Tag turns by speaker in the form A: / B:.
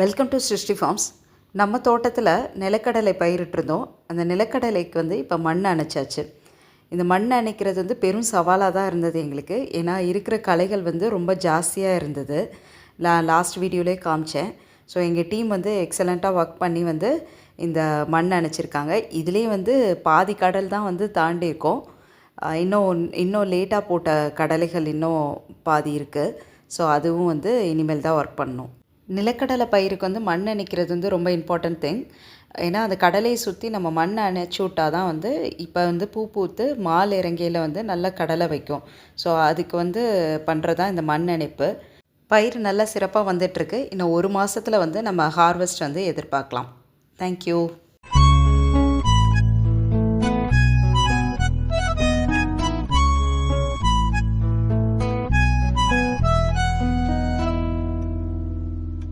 A: Welcome to சிருஷ்டி forms நம்ம தோட்டத்தில் நிலக்கடலை பயிரிட்டிருந்தோம். அந்த நிலக்கடலைக்கு வந்து இப்போ மண் அணைச்சாச்சு. இந்த மண் அணைக்கிறது வந்து பெரும் சவாலாக தான் இருந்தது எங்களுக்கு. ஏன்னா இருக்கிற கலைகள் வந்து ரொம்ப ஜாஸ்தியாக இருந்தது. லா லாஸ்ட் வீடியோலே காமிச்சேன். ஸோ எங்கள் டீம் வந்து எக்ஸலண்ட்டாக ஒர்க் பண்ணி வந்து இந்த மண் அணைச்சிருக்காங்க. இதுலேயே வந்து பாதி கடல் தான் வந்து தாண்டி இருக்கோம். இன்னும் இன்னும் லேட்டாக போட்ட கடலைகள் இன்னும் பாதி இருக்குது ஸோ அதுவும் வந்து இனிமேல் தான் ஒர்க் பண்ணணும். நிலக்கடலை பயிருக்கு வந்து மண் அணைக்கிறது வந்து ரொம்ப இம்பார்ட்டன்ட் திங் ஏன்னா அந்த கடலையை சுற்றி நம்ம மண் அணைச்சி விட்டா தான் வந்து இப்போ வந்து பூ பூத்து மால் இறங்கையில் வந்து நல்லா கடலை வைக்கும். ஸோ அதுக்கு வந்து பண்ணுறது தான் இந்த மண் அணைப்பு. பயிர் நல்லா சிறப்பாக வந்துட்டுருக்கு இன்னும் ஒரு மாதத்தில் வந்து நம்ம ஹார்வெஸ்ட் வந்து எதிர்பார்க்கலாம். தேங்க்யூ